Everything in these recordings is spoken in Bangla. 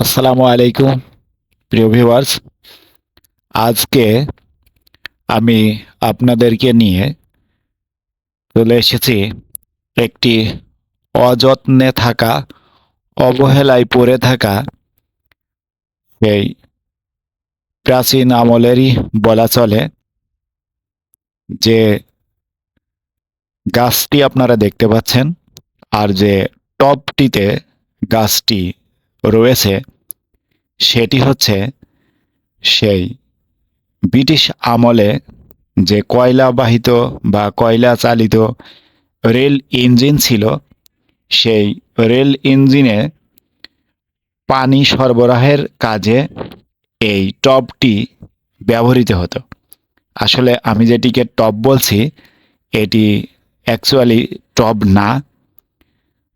আসসালামু আলাইকুম, প্রিয় ভিউয়ার্স আজকে আমি আপনাদেরকে নিয়ে চলে এসেছি একটি অযত্নে থাকা, অবহেলায় পড়ে থাকা সেই প্রাচীন আমলেরই বলা চলে। যে গাছটি আপনারা দেখতে পাচ্ছেন, আর যে টপটিতে গাছটি রয়েছে, সেটি হচ্ছে সেই ব্রিটিশ আমলে যে কয়লা বাহিত বা কয়লা চালিত রেল ইঞ্জিন ছিল, সেই রেল ইঞ্জিনে পানি সরবরাহের কাজে এই টবটি ব্যবহৃত হতো। আসলে আমি যেটিকে টব বলছি, এটি অ্যাকচুয়ালি টব না।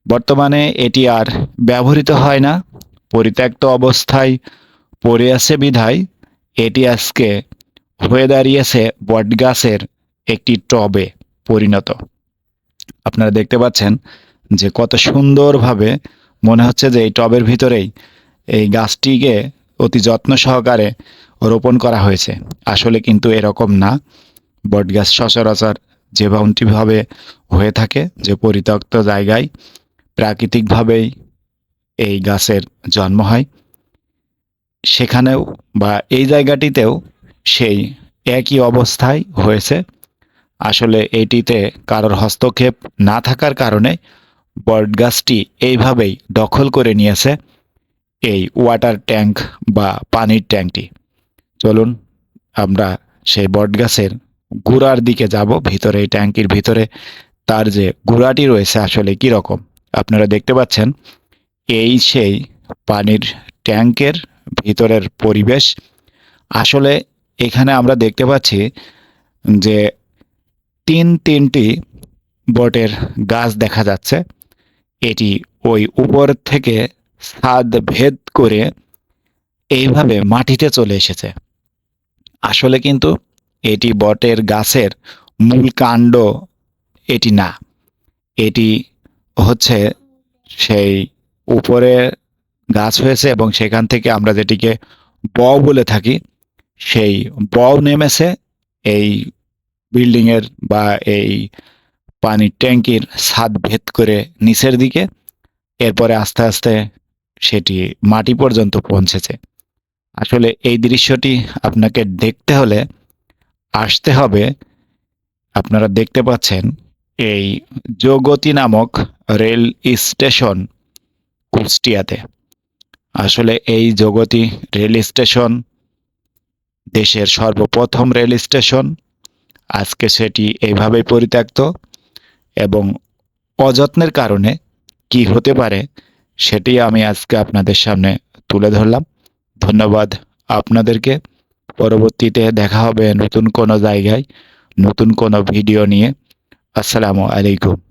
বর্তমানে এটি আর ব্যবহৃত হয় না। পরিত্যক্ত অবস্থায় পড়ে আছে বিধায় এটি আজকে হয়ে দাঁড়িয়েছে বটগাছের একটি টবে পরিণত। আপনারা দেখতে পাচ্ছেন যে কত সুন্দরভাবে মনে হচ্ছে যে এই টবের ভিতরেই এই গাছটিকে অতি যত্ন সহকারে রোপণ করা হয়েছে। আসলে কিন্তু এরকম না। বটগাছ সচরাচর যেমনটিভাবে হয়ে থাকে যে পরিত্যক্ত জায়গায় প্রাকৃতিকভাবেই এই গাছের জন্ম হয়। সেখানেও বা এই জায়গাটিতেও সেই একই অবস্থায় হয়েছে। আসলে এটিতে কারোর হস্তক্ষেপ না থাকার কারণে বটগাছটি এইভাবেই দখল করে নিয়েছে এই ওয়াটার ট্যাঙ্ক বা পানির ট্যাঙ্কটি। চলুন আমরা সেই বটগাছের গুড়ার দিকে যাব, ভিতরে এই ট্যাঙ্কির ভিতরে। তার যে গুড়াটি রয়েছে আসলে কি রকম আপনারা দেখতে পাচ্ছেন এই সেই পানির ট্যাঙ্কের ভিতরের পরিবেশ। আসলে এখানে আমরা দেখতে পাচ্ছি যে তিন তিনটি বটের গাছ দেখা যাচ্ছে। এটি ওই উপর থেকে ছাদ ভেদ করে এইভাবে মাটিতে চলে এসেছে। আসলে কিন্তু এটি বটের গাছের মূল কাণ্ড এটি না। এটি হচ্ছে সেই উপরে গাছ হয়েছে এবং সেখান থেকে আমরা যেটিকে ব বলে থাকি, সেই ব নেমেছে এই বিল্ডিংয়ের বা এই পানির ট্যাঙ্কির ছাদ ভেদ করে নিচের দিকে। এরপরে আস্তে আস্তে সেটি মাটি পর্যন্ত পৌঁছেছে। আসলে এই দৃশ্যটি আপনাকে দেখতে হলে আসতে হবে। আপনারা দেখতে পাচ্ছেন এই যোগতি নামক রেল স্টেশন কুষ্টিয়াতে। আসলে এই জগতী রেল স্টেশন, দেশের সর্বপ্রথম রেল স্টেশন। আজকে সেটি এইভাবেই পরিত্যক্ত এবং অযত্নের কারণে কি হতে পারে সেটি আমি আজকে আপনাদের সামনে তুলে ধরলাম। ধন্যবাদ আপনাদেরকে। পরবর্তীতে দেখা হবে নতুন কোনো জায়গায়, নতুন কোনো ভিডিও নিয়ে। আসসালামু আলাইকুম।